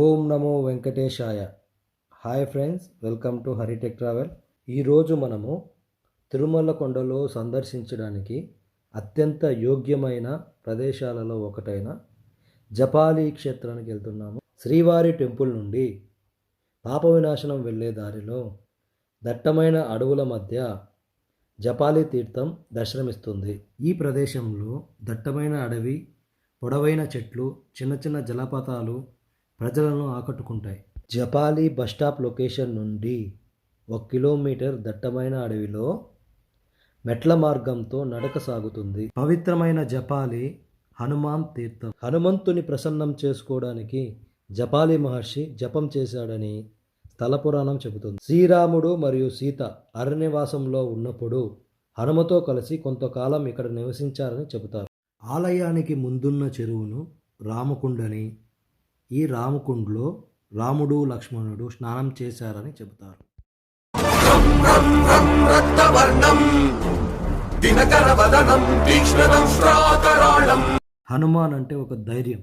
ఓం నమో వెంకటేశాయ. Hi friends welcome to Haritech travel. ఈరోజు మనము తిరుమల కొండలో సందర్శించడానికి అత్యంత యోగ్యమైన ప్రదేశాలలో ఒకటైన జపాలి క్షేత్రానికి వెళ్తున్నాము. శ్రీవారి టెంపుల్ నుండి పాప వినాశనం వెళ్ళే దారిలో దట్టమైన అడవుల మధ్య జపాలి తీర్థం దర్శనమిస్తుంది. ఈ ప్రదేశంలో దట్టమైన అడవి పొడవైన చెట్లు చిన్న చిన్న జలపాతాలు ప్రజలను ఆకట్టుకుంటాయి. జపాలి బస్టాప్ లొకేషన్ నుండి ఒక కిలోమీటర్ దట్టమైన అడవిలో మెట్ల మార్గంతో నడక సాగుతుంది. పవిత్రమైన జపాలి హనుమాన్ తీర్థం. హనుమంతుని ప్రసన్నం చేసుకోవడానికి జపాలి మహర్షి జపం చేశాడని స్థల పురాణం చెబుతుంది. శ్రీరాముడు మరియు సీత అరణ్యవాసంలో ఉన్నప్పుడు హనుమతో కలిసి కొంతకాలం ఇక్కడ నివసించారని చెబుతారు. ఆలయానికి ముందున్న చెరువును రామకుండని ఈ రామకుండ్లో రాముడు లక్ష్మణుడు స్నానం చేశారని చెబుతారు. దినకర వదనం తీక్ష్ణదం శ్రాకరాళం హనుమాన్ అంటే ఒక ధైర్యం.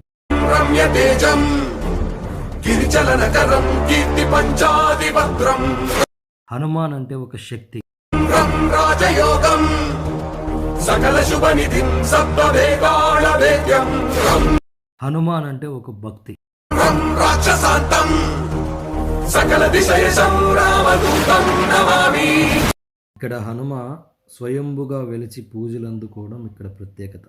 రమ్య తేజం గిరిచలనకరం కీర్తి పంచాదిభద్రం హనుమాన్ అంటే ఒక శక్తి. రం రాజయోగం సకల శుభ నిధిం సప్తవేగాళ హనుమాన్ అంటే ఒక భక్తి. రం రాక్షసాంతం. సకల దిశయ సంరామదూతం నమామి. ఇక్కడ హనుమ స్వయంభుగా వెలిచి పూజలు అందుకోవడం ఇక్కడ ప్రత్యేకత.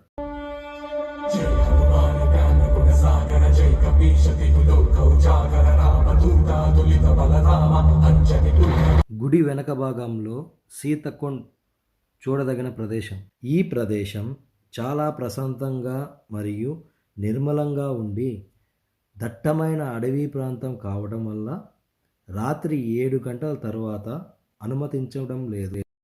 గుడి వెనక భాగంలో సీతకొండ్ చూడదగిన ప్రదేశం. ఈ ప్రదేశం చాలా ప్రశాంతంగా మరియు నిర్మలంగా ఉండి దట్టమైన అడవి ప్రాంతం కావడం వల్ల రాత్రి ఏడు గంటల తర్వాత అనుమతించడం లేదు.